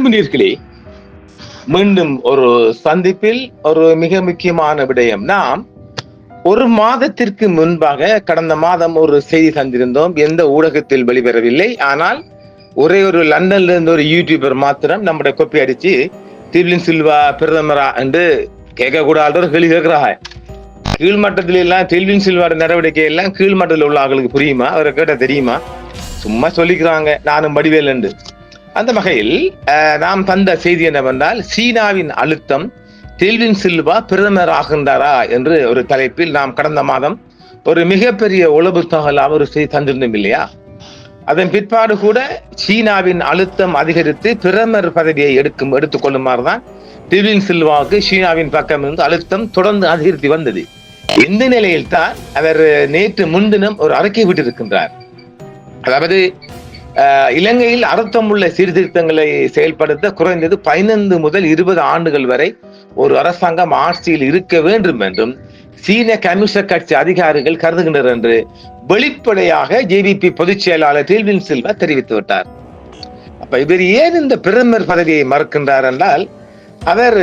அன்புநீர்களே மீண்டும் ஒரு சந்திப்பில் ஒரு மிக முக்கியமான விடயம். நாம் ஒரு மாதத்திற்கு முன்பாக கடந்த மாதம் ஒரு செய்தி தந்திருந்தோம். எந்த ஊடகத்தில் வெளிவரவில்லை. ஆனால் ஒரே ஒரு லண்டன்ல இருந்து ஒரு யூடியூபர் மாத்திரம் நம்முடைய கொப்பி அடிச்சு திவ்லின் சில்வா பிரதமரா என்று கேட்கக்கூடாத ஒரு கேள்வி கேட்கிறாங்க கீழ்மட்டத்தில் எல்லாம் தில்வின் சில்வாட நடவடிக்கை எல்லாம் கீழ்மட்டத்தில் உள்ள ஆளுகளுக்கு புரியுமா? அவரை கேட்ட தெரியுமா? சும்மா சொல்லிக்கிறாங்க. நானும் வடிவேல் என்று. அந்த வகையில் நாம் தந்த செய்தி என்னவென்றால் சீனாவின் அழுத்தம் தெல்வின் சில்வா பிரதமர் ஆகின்றாரா என்று ஒரு தலைப்பில் நாம் கடந்த மாதம் ஒரு மிகப்பெரிய உளவு தகவல் ஒரு செய்தி தந்திருந்தோம் இல்லையா? அதன் பிற்பாடு கூட சீனாவின் அழுத்தம் அதிகரித்து பிரதமர் பதவியை எடுக்கும் எடுத்துக்கொள்ளுமாறு தான் டிவின் சில்வாவுக்கு சீனாவின் பக்கம் இருந்து அழுத்தம் தொடர்ந்து அதிகரித்து வந்தது. இந்த நிலையில் தான் அவர் நேற்று முன்தினம் ஒரு அறிக்கை விட்டிருக்கின்றார். அதாவது இலங்கையில் அர்த்தமுள்ள சீர்திருத்தங்களை செயல்படுத்த குறைந்தது பதினைந்து முதல் இருபது ஆண்டுகள் வரை ஒரு அரசாங்கம் ஆட்சியில் இருக்க வேண்டும் என்றும் சீன கம்யூனிஸ்ட் கட்சி அதிகாரிகள் கருதுகின்றனர் என்று வெளிப்படையாக ஜேபிபி பொதுச் செயலாளர் டீல்வின் சில்வா தெரிவித்து விட்டார். அப்ப இவர் ஏன் இந்த பிரதமர் பதவியை மறுக்கின்றார் என்றால் அவர்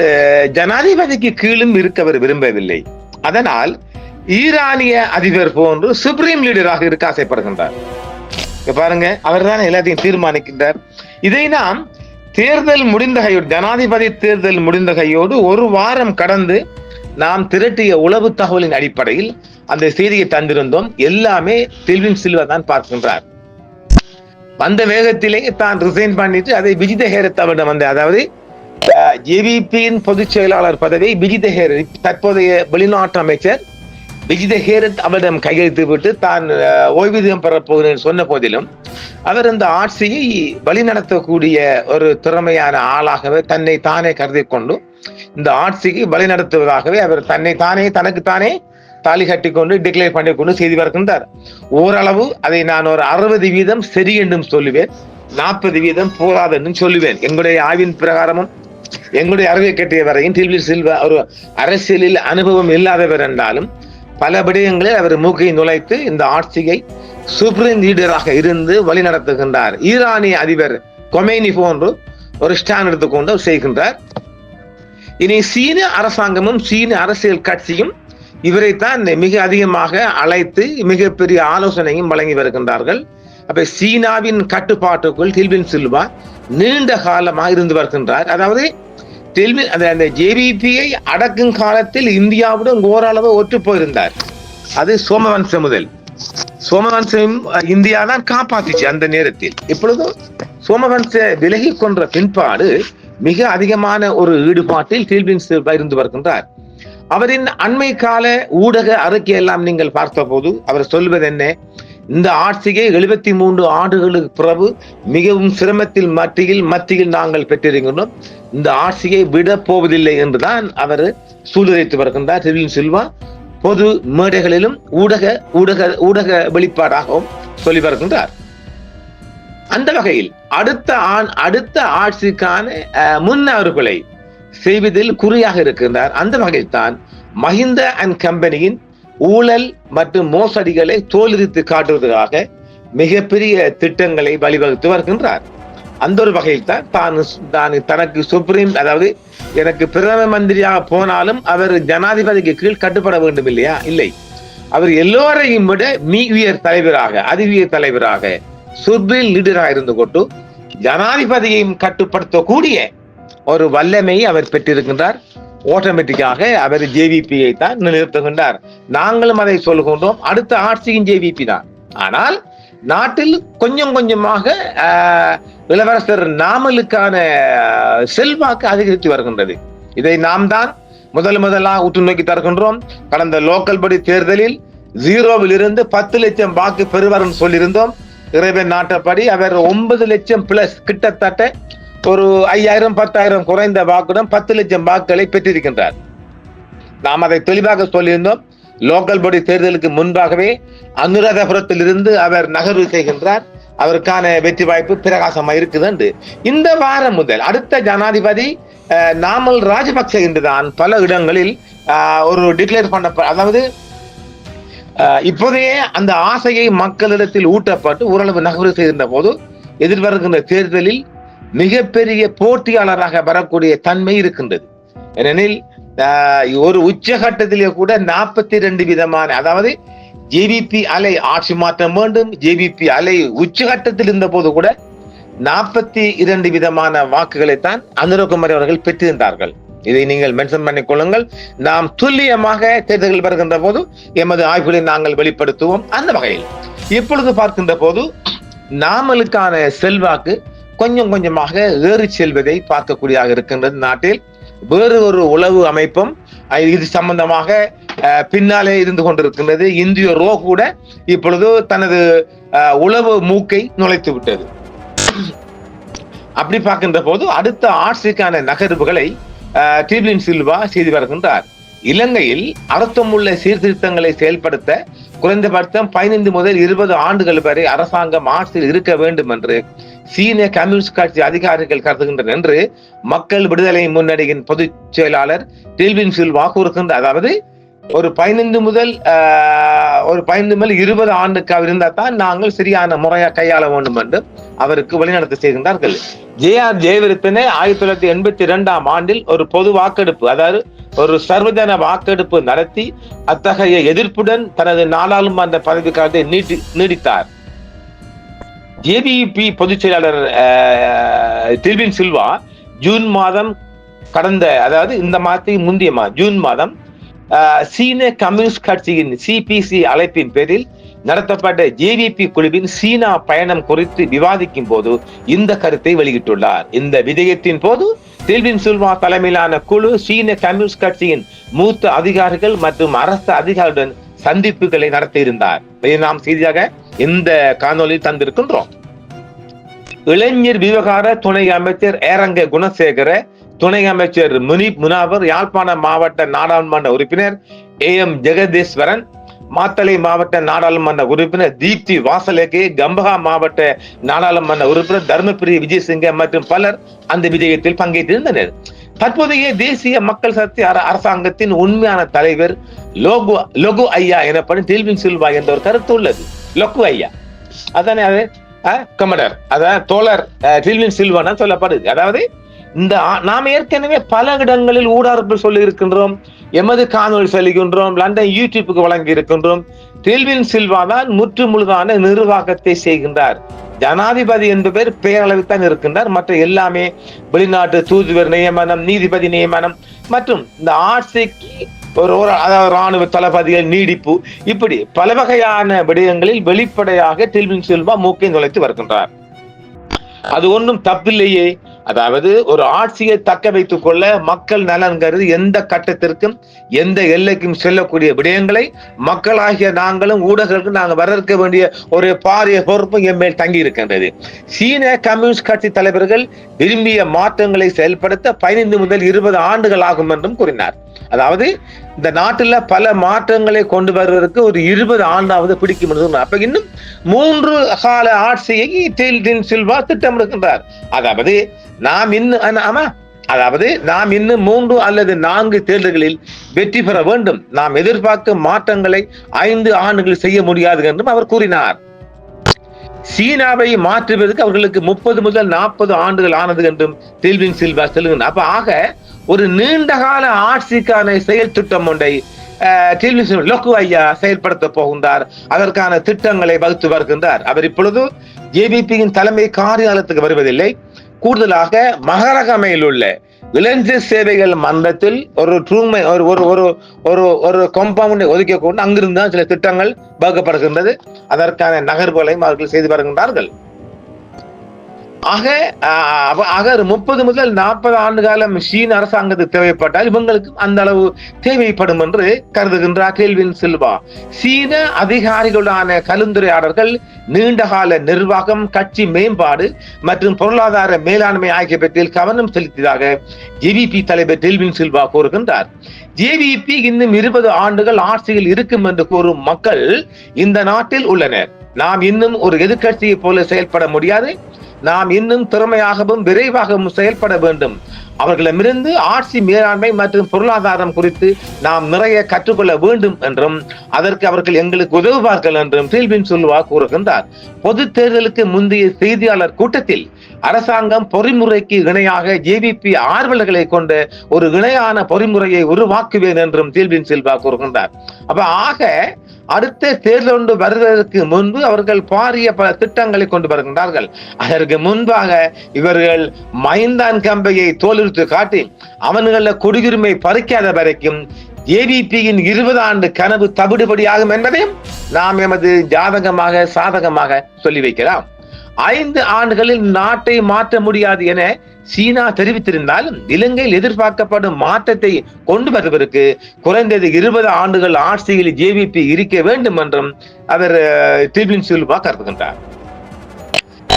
ஜனாதிபதிக்கு கீழும் இருக்க அவர் விரும்பவில்லை. அதனால் ஈரானிய அதிபர் போன்று சுப்ரீம் லீடராக இருக்க ஆசைப்படுகின்றார். இங்க பாருங்க அவர் தான் எல்லாத்தையும் தீர்மானிக்கின்றார். இதை நாம் தேர்தல் முடிந்த கையோடு ஜனாதிபதி தேர்தல் முடிந்த கையோடு ஒரு வாரம் கடந்து நாம் திரட்டிய உளவு தகவலின் அடிப்படையில் அந்த செய்தியை தந்திருந்தோம். எல்லாமே தில்வின் சில்வா தான் பார்க்கின்றார். வந்த வேகத்திலே தான் ரிசைன் பண்ணிட்டு அதை விஜித ஹேரத் வந்த அதாவது ஜேவிபியின் பொதுச் செயலாளர் பதவியை விஜித ஹேரத் தற்போதைய வெளிநாட்டு அமைச்சர் விஜித ஹேரத் அவரிடம் கையெழுத்து விட்டு தான் ஓய்வூதியம் பெறப்போகிறேன் சொன்ன போதிலும் அவர் இந்த ஆட்சியை வழிநடத்தக்கூடிய ஒரு திறமையான ஆளாகவே தன்னை தானே கருதி கொண்டு இந்த ஆட்சிக்கு வழிநடத்துவதாகவே அவர் தன்னை தானே தனக்கு தானே தாலி கட்டி கொண்டு டிக்ளேர் பண்ணி கொண்டு செய்து வருகின்றார். ஓரளவு அதை நான் ஒரு அறுபது வீதம் சரி என்றும் சொல்லுவேன் நாற்பது வீதம் போதாது என்றும் சொல்லுவேன். எங்களுடைய ஆய்வின் பிரகாரமும் எங்களுடைய அறிவை கட்டிய வரையும் டில்வி சில்வா ஒரு அரசியலில் அனுபவம் இல்லாதவர் என்றாலும் பல விடயங்களில் அவர் மூக்கை நுழைத்து இந்த ஆட்சியை சுப்ரீம் லீடராக இருந்து வழிநடத்துகின்றார் ஈரானிய அதிபர் கொமேனி போன்று ஒரு ஸ்டாண்ட் எடுத்துக்கொண்டு செய்கின்றார். இனி சீன அரசாங்கமும் சீன அரசியல் கட்சியும் இவரைத்தான் மிக அதிகமாக அழைத்து மிகப்பெரிய ஆலோசனையும் வழங்கி வருகின்றார்கள். அப்ப சீனாவின் கட்டுப்பாட்டுக்குள் கில்பின் சில்வா நீண்ட காலமாக இருந்து வருகின்றார். அதாவது அந்த ஜேவிபியை அடக்கும் காலத்தில் இந்தியாவுடன் ஓரளவு ஒற்று போயிருந்தார். அது சோமவம்சம் முதல். சோமவம்சம் இந்தியா தான் காப்பாத்துச்சு அந்த நேரத்தில். இப்பொழுதும் சோமவம்ச விலகி கொன்ற பின்பாடு மிக அதிகமான ஒரு ஈடுபாட்டில் டீல்வின் சில்வா இருந்து வருகின்றார். அவரின் அண்மை கால ஊடக அறிக்கை எல்லாம் நீங்கள் பார்த்தபோது அவர் சொல்வது என்ன? இந்த ஆட்சியை எழுபத்தி மூன்று ஆண்டுகளுக்கு பிறகு மிகவும் சிரமத்தில் மத்தியில் மத்தியில் நாங்கள் பெற்றிருக்கின்றோம். இந்த ஆட்சியை விட போவதில்லை என்றுதான் அவர் சூழ்நிலைத்து வருகின்றார். திருவின் சில்வா பொது மேடைகளிலும் ஊடக ஊடக ஊடக வெளிப்பாடாகவும் சொல்லி வருகின்றார். அந்த வகையில் அடுத்த ஆண் அடுத்த ஆட்சிக்கான அஹ், முன்னவர்களை செய்வதில் குறியாக இருக்கின்றார். அந்த வகையில் தான் மஹிந்த அண்ட் கம்பெனியின் ஊழல் மற்றும் மோசடிகளை தோலுரித்து காட்டுவதற்காக மிகப்பெரிய திட்டங்களை வழிவகுத்து வருகின்றார். அந்த ஒரு வகையில் தான் தான் தான் தனக்கு சுப்ரீம் அதாவது எனக்கு பிரதம மந்திரியாக போனாலும் அவர் ஜனாதிபதிக்கு கீழ் கட்டுப்பட வேண்டும் இல்லையா? இல்லை. அவர் எல்லோரையும் விட மீ உயர் தலைவராக அதி உயர் தலைவராக சுப்ரீம் லீடராக இருந்து கொண்டு ஜனாதிபதியையும் கட்டுப்படுத்தக்கூடிய ஒரு வல்லமையை அவர் பெற்றிருக்கின்றார். ஆட்டோமேட்டிக்காக அவர் ஜேவிபியை தான் நிறுத்துகின்றார் நாங்களும் அதை சொல்கின்றோம் அடுத்த ஆட்சியும் ஜேவிபி தான். ஆனால் நாட்டில் கொஞ்சம் கொஞ்சமாக இளவரசர் நாமலுக்கான செல்வாக்கு அதிகரித்து வருகின்றது. இதை நாம் தான் முதல் முதலாக உற்று நோக்கி தருகின்றோம். கடந்த லோக்கல் படி தேர்தலில் ஜீரோவில் இருந்து பத்து லட்சம் வாக்கு பெறுவார் சொல்லியிருந்தோம். இறைவன் நாட்டப்படி அவர் ஒன்பது லட்சம் பிளஸ் கிட்டத்தட்ட ஒரு ஐயாயிரம் பத்தாயிரம் குறைந்த வாக்குடன் பத்து லட்சம் வாக்குகளை பெற்றிருக்கின்றார். நாம் அதை தெளிவாக சொல்லியிருந்தோம். லோக்கல் பாடி தேர்தலுக்கு முன்பாகவே அனுராதபுரத்தில் இருந்து அவர் நகர்வு செய்கின்றார். அவருக்கான வெற்றி வாய்ப்பு பிரகாசமா இருக்குது என்று இந்த வாரம் முதல் அடுத்த ஜனாதிபதி நாமல் ராஜபக்ச என்றுதான் பல இடங்களில் ஒரு டிக்ளேர் பண்ண அதாவது இப்போதையே அந்த ஆசையை மக்களிடத்தில் ஊட்டப்பட்டு ஓரளவு நகர்வு செய்கின்ற போது எதிர்வருகின்ற தேர்தலில் மிகப்பெரிய போட்டியாளராக வரக்கூடிய தன்மை இருக்கின்றது. ஏனெனில் ஒரு உச்சகட்டத்திலே கூட நாற்பத்தி ரெண்டு விதமான அதாவது ஜேவிபி அலை ஆட்சி மாற்றம் வேண்டும் ஜேபிபி அலை உச்சகட்டத்தில் இருந்த போது கூட நாற்பத்தி இரண்டு விதமான வாக்குகளைத்தான் அனுரகுமாரி அவர்கள் பெற்றிருந்தார்கள். இதை நீங்கள் மென்ஷன் பண்ணிக் கொள்ளுங்கள். நாம் துல்லியமாக தேர்தல்கள் வருகின்ற போது எமது ஆய்வுகளை நாங்கள் வெளிப்படுத்துவோம். அந்த வகையில் இப்பொழுது பார்க்கின்ற போது நாமலுக்கான செல்வாக்கு கொஞ்சம் கொஞ்சமாக ஏறி செல்வதை பார்க்கக்கூடியதாக இருக்கின்றது நாட்டில். வேறு ஒரு உளவு அமைப்பும் இது சம்பந்தமாக பின்னாலே இருந்து கொண்டிருக்கின்றது. இந்திய ரோ கூட இப்பொழுது தனது உளவு மூக்கை நுழைத்து விட்டது. அப்படி பார்க்கின்ற போது அடுத்த ஆட்சிக்கான நகர்வுகளை அஹ், சில்வா செய்து வருகின்றார். இலங்கையில் அர்த்தமுள்ள சீர்திருத்தங்களை செயல்படுத்த குறைந்தபட்சம் பதினைந்து முதல் இருபது ஆண்டுகள் வரை அரசாங்கம் ஆட்சியில் இருக்க வேண்டும் என்று சீன கம்யூனிஸ்ட் கட்சி அதிகாரிகள் கருதுகின்றனர் என்று மக்கள் விடுதலை முன்னணியின் பொதுச் செயலாளர் டில்வின் சில்வா கூறுகின்றார். அதாவது ஒரு பதினைந்து முதல் ஆஹ், ஒரு பதினைந்து மேல் இருபது ஆண்டுக்கு இருந்தால் தான் நாங்கள் சரியான முறையாக கையாள வேண்டும் என்று அவருக்கு வழிநடத்த செய்கின்றார்கள் ஜே ஆர் ஜெயவர்த்தனை ஆயிரத்தி தொள்ளாயிரத்தி எண்பத்தி இரண்டாம் ஆண்டில் ஒரு பொது வாக்கெடுப்பு அதாவது ஒரு சர்வஜன வாக்கெடுப்பு நடத்தி அத்தகைய எதிர்ப்புடன் தனது நாடாளுமன்ற பதவிக்காலத்தை நீட்டி நீடித்தார். ஜேபிபி பொதுச் செயலாளர் டில்வின் சில்வா ஜூன் மாதம் கடந்த அதாவது இந்த மாதத்துக்கு முந்தைய மாதம் ஜூன் மாதம் சீன கம்யூனிஸ்ட் கட்சியின் சிபிசி அழைப்பின் பேரில் நடத்தப்பட்ட ஜேவிபி குழுவின் சீனா பயணம் குறித்து விவாதிக்கும் போது இந்த கருத்தை வெளியிட்டுள்ளார். இந்த விஜயத்தின் போது தில்வின் சுல்மா தலைமையிலான குழு சீன கம்யூனிஸ்ட் கட்சியின் மூத்த அதிகாரிகள் மற்றும் அரசு அதிகாரிகளுடன் சந்திப்புகளை நடத்தியிருந்தார். இதை நாம் செய்தியாக இந்த காணொலியில் தந்திருக்கின்றோம். இளைஞர் விவகார துணை அமைச்சர் ஏரங்க குணசேகர துணை அமைச்சர் முனீப் முனாவர் யாழ்ப்பாண மாவட்ட நாடாளுமன்ற உறுப்பினர் ஏ எம் ஜெகதீஸ்வரன் மாத்தளை மாவட்ட நாடாளுமன்ற உறுப்பினர் தீப்தி வாசலேகே கம்பகா மாவட்ட நாடாளுமன்ற உறுப்பினர் தர்மபிரி விஜயசிங்க மற்றும் பலர் அந்த விஜயத்தில் பங்கேற்றிருந்தனர். தற்போதைய தேசிய மக்கள் சக்தி அர- அரசாங்கத்தின் உண்மையான தலைவர் லோகு லொகு ஐயா எனப்படும் டெல்வின் சில்வா என்ற ஒரு கருத்து உள்ளது. லொகு ஐயா. அதானே அது? கமடர் அதான் தோழர் அஹ், டில்வின் சொல்லப்படுது. அதாவது இந்த நாம் ஏற்கனவே பல இடங்களில் ஊடார்ப்பு சொல்லி இருக்கின்றோம் எமது காணொலி சொல்லுகின்றோம் லண்டன் யூடியூப்புக்கு வழங்கி இருக்கின்றோம் டில்வின் சில்வா தான் முற்று முழுதான நிர்வாகத்தை செய்கின்றார். ஜனாதிபதி என்பவர் பெயரளவில் தான் இருக்கின்றார். மற்ற எல்லாமே வெளிநாட்டு தூதுவர் நியமனம் நீதிபதி நியமனம் மற்றும் இந்த ஆட்சிக்கு ஒரு ஒரு அதாவது ராணுவ தளபதிகள் நீடிப்பு இப்படி பல வகையான விடயங்களில் வெளிப்படையாக டில்வின் சில்வா மூக்கை நுழைத்து வருகின்றார். அது ஒன்றும் தப்பில்லையே. அதாவது ஒரு ஆட்சியை தக்க வைத்துக் கொள்ள மக்கள் நலன்கிறது எந்த கட்டத்திற்கும் எந்த எல்லைக்கும் செல்லக்கூடிய விடயங்களை மக்களாகிய நாங்களும் ஊடகங்களுக்கு நாங்கள் வரவேற்க வேண்டிய ஒரு பாரிய பொறுப்பும் என் மேல் தங்கி இருக்கின்றது. சீன கம்யூனிஸ்ட் கட்சி தலைவர்கள் விரும்பிய மாற்றங்களை செயல்படுத்த பதினைந்து முதல் இருபது ஆண்டுகள் ஆகும் என்றும் கூறினார். அதாவது இந்த நாட்டுல பல மாற்றங்களை கொண்டு வருவதற்கு ஒரு இருபது ஆண்டாவது பிடிக்கும் என்று அப்ப இன்னும் மூன்று கால ஆட்சியை டெல்டின் சில்வா திட்டமிடுகின்றார். அதாவது நாம் இன்னும் ஆமா அதாவது நாம் இன்னும் மூன்று அல்லது நான்கு தேர்தல்களில் வெற்றி பெற வேண்டும். நாம் எதிர்பார்க்கும் மாற்றங்களை ஐந்து ஆண்டுகள் செய்ய முடியாது என்றும் அவர் கூறினார். சீனாவை மாற்றுவதற்கு அவர்களுக்கு முப்பது முதல் நாற்பது ஆண்டுகள் ஆனது என்றும் தில்வின் சில்வா சொல்லுகின்றார் அப்ப ஆக ஒரு நீண்டகால ஆட்சிக்கான செயல் திட்டம் ஒன்றை அஹ், லோக்கு ஐயா செயல்படுத்த போகின்றார். அதற்கான திட்டங்களை வகுத்து வருகின்றார். அவர் இப்பொழுது ஜேபிபியின் தலைமை காரியாலயத்துக்கு வருவதில்லை. கூடுதலாக மகரகமையில் உள்ள இளைஞர் சேவைகள் மன்றத்தில் ஒரு தூய்மை ஒரு ஒரு ஒரு ஒரு ஒரு காம்பவுண்டை ஒதுக்கி கொண்டு அங்கிருந்து தான் சில திட்டங்கள் வகுக்கப்படுகின்றது. அதற்கான நகர்வுகளையும் அவர்கள் செய்து வருகின்றார்கள். ஆக அவ- ஆக ஒரு முப்பது முதல் நாற்பது ஆண்டு காலம் சீன அரசாங்கத்துக்கு தேவைப்பட்டால் இவங்களுக்கு அந்த அளவு தேவைப்படும் என்று கருதுகின்றார் கேள்வின் சில்வா. சீன அதிகாரிகளான கலந்துரையாடல்கள் நீண்டகால நிர்வாகம் கட்சி மேம்பாடு மற்றும் பொருளாதார மேலாண்மை ஆகியவற்றில் கவனம் செலுத்தியதாக ஜேவிபி தலைவர் டெல்வின் சில்வா கூறுகின்றார். ஜேவிபி இன்னும் இருபது ஆண்டுகள் ஆட்சியில் இருக்கும் என்று கூறும் மக்கள் இந்த நாட்டில் உள்ளனர். நாம் இன்னும் ஒரு எதிர்க்கட்சியை போல செயல்பட முடியாது. நாம் இன்னும் திறமையாகவும் விரைவாகவும் செயல்பட வேண்டும். அவர்களிடமிருந்து ஆட்சி மேலாண்மை மற்றும் பொருளாதாரம் குறித்து நாம் நிறைய கற்றுக்கொள்ள வேண்டும் என்றும் அதற்கு அவர்கள் எங்களுக்கு உதவுவார்கள் என்றும் சீல்பின் சொல்லுவா கூறுகின்றார். பொது தேர்தலுக்கு முந்தைய செய்தியாளர் கூட்டத்தில் அரசாங்கம் பொறிமுறைக்கு இணையாக ஜேவிபி ஆர்வலர்களை கொண்ட ஒரு இணையான பொறிமுறையை உருவாக்குவேன் என்றும் தீல்வின் சில்வா கூறுகின்றார். அப்ப ஆக அடுத்த தேர்தல் ஒன்று வருவதற்கு முன்பு அவர்கள் பாரிய பல திட்டங்களை கொண்டு வருகின்றார்கள். அதற்கு முன்பாக இவர்கள் மைந்தான் கம்பையை தோலுரித்து காட்டி அவன்கள குடியுரிமை பறிக்காத வரைக்கும் ஏபிபியின் இருபது ஆண்டு கனவு தவிடுபடியாகும் என்பதையும் நாம் எமது ஜாதகமாக சாதகமாக சொல்லி வைக்கலாம். ஐந்து ஆண்டுகளில் நாட்டை மாற்ற முடியாது என சீனா தெரிவித்திருந்தாலும் இலங்கையில் எதிர்பார்க்கப்படும் மாற்றத்தை கொண்டு வருவதற்கு குறைந்தது இருபது ஆண்டுகள் ஆட்சியில் ஜேவிபி இருக்க வேண்டும் என்றும் அவர் டிபின் சில்வா கருதுகின்றார்.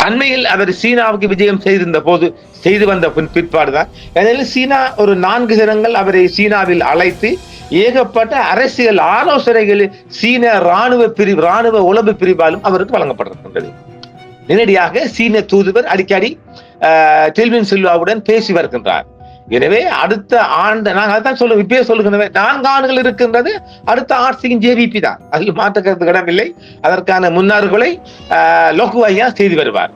அண்மையில் அவர் சீனாவுக்கு விஜயம் செய்திருந்த போது செய்து வந்த பின் பிற்பாடுதான். ஏனெனில் சீனா ஒரு நான்கு தினங்கள் அவரை சீனாவில் அழைத்து ஏகப்பட்ட அரசியல் ஆலோசனைகள் சீன ராணுவ பிரிவு ராணுவ உளவு பிரிவாலும் அவருக்கு வழங்கப்பட்டிருக்கின்றது. நேரடியாக சீன தூதுவர் அடிக்கடி டெல்வின் சில்வாவுடன் பேசி வருகின்றார். எனவே அடுத்த ஆண்டு நாங்கள் அதான் சொல்ல இப்பயே சொல்லுகின்றன. நான்கு ஆண்டுகள் இருக்கின்றது அடுத்த ஆட்சியின் ஜேவிபி தான். அதில் மாற்றுக்கிறது இடமில்லை. அதற்கான முன்னார்களை லோகுவாயா செய்து வருவார்.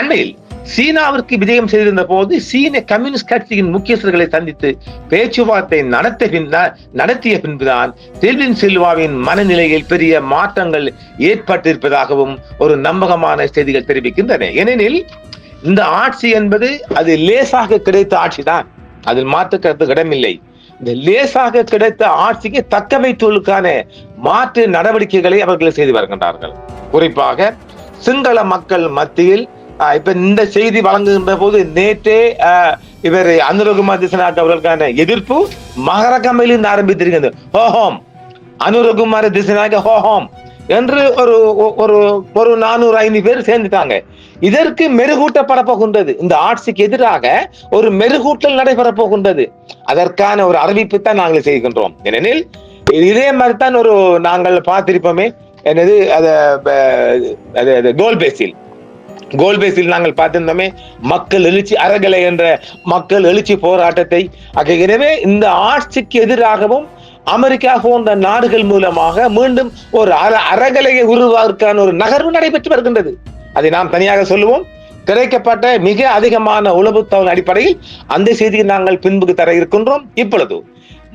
அண்மையில் சீனாவிற்கு விஜயம் செய்திருந்த போது சீன கம்யூனிஸ்ட் கட்சியின் முக்கியஸ்தர்களை சந்தித்து பேச்சுவார்த்தை நடத்த பின் நடத்திய பின்புதான் டெல்வின் சில்வாவின் மனநிலையில் பெரிய மாற்றங்கள் ஏற்பட்டிருப்பதாகவும் ஒரு நம்பகமான செய்திகள் தெரிவிக்கின்றன. ஏனெனில் இந்த ஆட்சி என்பது அது லேசாக கிடைத்த ஆட்சி தான் அதில் மாற்றுக்கிறது இடமில்லை. இந்த லேசாக கிடைத்த ஆட்சிக்கு தக்க வைத்துவதற்கான மாற்று நடவடிக்கைகளை அவர்கள் செய்து வருகின்றார்கள். குறிப்பாக சிங்கள மக்கள் மத்தியில் இப்ப இந்த செய்தி வழங்குகின்ற போது நேற்றே இவர் அனுரகுமார் திசநாத் அவர்களுக்கான எதிர்ப்பு மகரகமையிலிருந்து ஆரம்பித்திருக்கிறது. ஹோஹோம். அனுரகுமார் திசநாயக ஹோஹோம். என்று ஒரு ஒரு ஒரு நானூறு ஐநூறு பேர் சேர்ந்துட்டாங்க. இதற்கு மெருகூட்டப்பட போகின்றது இந்த ஆட்சிக்கு எதிராக ஒரு மெருகூட்டல் நடைபெற போகின்றது அதற்கான ஒரு அறிவிப்பு தான் நாங்கள் செய்கின்றோம். ஏனெனில் இதே மாதிரி தான் ஒரு நாங்கள் பார்த்திருப்போமே. என்னது அது கோல் பேசில். கோல் பேசில் நாங்கள் பார்த்திருந்தோமே மக்கள் எழுச்சி அறகலை என்ற மக்கள் எழுச்சி போராட்டத்தை எனவே இந்த ஆட்சிக்கு எதிராகவும் அமெரிக்கா போன்ற நாடுகள் மூலமாக மீண்டும் ஒரு அறகலையை உருவாக்கான ஒரு நகர்வு நடைபெற்று வருகின்றது. அதை நாம் தனியாக சொல்லுவோம். கிடைக்கப்பட்ட மிக அதிகமான உளவுத்தவன் அடிப்படையில் அந்த செய்தியை நாங்கள் பின்புக்கு தர இருக்கின்றோம். இப்பொழுது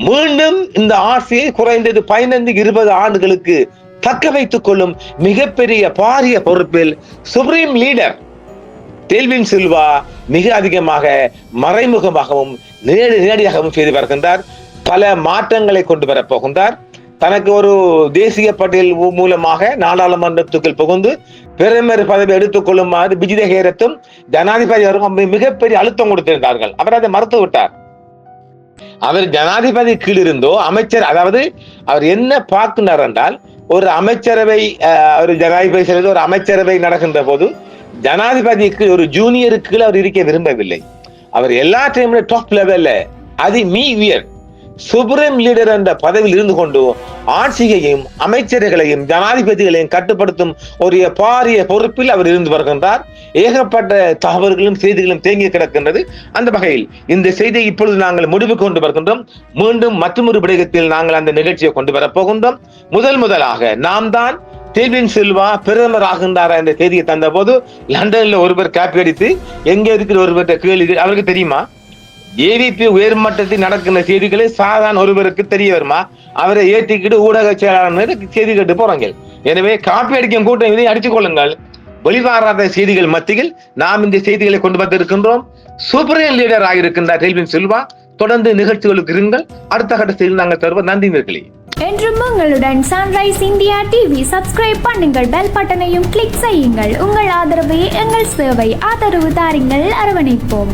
மீண்டும் இந்த ஆட்சியை குறைந்தது பதினைந்து இருபது ஆண்டுகளுக்கு தக்க வைத்துக் கொள்ளும் மிகப்பெரிய பாரிய பொறுப்பில் சுப்ரீம் லீடர் டெல்வின் சில்வா மிக அதிகமாக மறைமுகமாகவும் நேரடி நேரடியாகவும் செய்து வருகின்றார். பல மாற்றங்களை கொண்டு வரப்போகின்றார் தனக்கு ஒரு தேசிய பட்டியல் மூலமாக நாடாளுமன்றத்துக்குள் புகுந்து பிரதமர் பதவி எடுத்துக் கொள்ளுமாறு பிஜித ஹேரத்தும் ஜனாதிபதி அவரும் மிகப்பெரிய அழுத்தம் கொடுத்திருந்தார்கள். அவர் அதை மறுத்து விட்டார். அவர் ஜனாதிபதி கீழ் இருந்தோ அமைச்சர் அதாவது அவர் என்ன பார்க்கிறார் என்றால் ஒரு அமைச்சரவை ஒரு ஜனாதிபதி செல்வது ஒரு அமைச்சரவை நடக்கின்ற போது ஜனாதிபதிக்கு ஒரு ஜூனியருக்கு அவர் இருக்க விரும்பவில்லை. அவர் எல்லாத்தையும் டாப் லெவல்ல அது மீ உயர் சுப்ரீம் லீடர் என்ற பதவியில் இருந்து கொண்டு ஆட்சியையும் அமைச்சர்களையும் ஜனாதிபதிகளையும் கட்டுப்படுத்தும் ஒரு பாரிய பொறுப்பில் அவர் இருந்து வருகின்றார். ஏகப்பட்ட தகவல்களும் செய்திகளும் தேங்கி கிடக்கின்றது அந்த வகையில். இந்த செய்தியை இப்பொழுது நாங்கள் முடிவு கொண்டு வருகின்றோம். மீண்டும் மற்றொரு விடயத்தில் நாங்கள் அந்த நிகழ்ச்சியை கொண்டு வரப்போகின்றோம் முதல் முதலாக நாம் தான் டெல்வின் சில்வா பிரதமர் ஆகின்றாரா என்ற செய்தியை தந்த போது லண்டன்ல ஒருவர் காப்பி அடித்து எங்க இருக்கிற ஒருவர்கிட்ட கேள்வி அவருக்கு தெரியுமா? ஏவிபி உயர்மட்டத்தில் நடக்கின்ற செய்திகளை சாதாரண ஒருவருக்கு தெரிய வருமா? அவரை ஏற்றிக்கிட்டு ஊடக செயலாளர் செய்தி கேட்டு போறாங்க. எனவே காப்பி அடிக்கும் கூட்டம் இதை அடித்துக் கொள்ளுங்கள். வெளிவாராத செய்திகள் மத்தியில் நாம் இந்த செய்திகளை கொண்டு வந்திருக்கின்றோம். சூப்பரியன் லீடர் ஆகியிருக்கின்றார் டெல்வின் சில்வா. தொடர்ந்து நிகழ்ச்சிகளுக்கு இருங்கள். அடுத்த கட்ட செய்தியில் நாங்கள் தருவோம் நன்றி நேர்களே என்றும் உங்களுடன் சன்ரைஸ் இந்தியா டிவி சப்ஸ்கிரைப் பண்ணுங்கள். பெல் பட்டனையும் கிளிக் செய்யுங்கள். உங்கள் ஆதரவை எங்கள் சேவை ஆதரவு தாருங்கள். அரவணைப்போம்.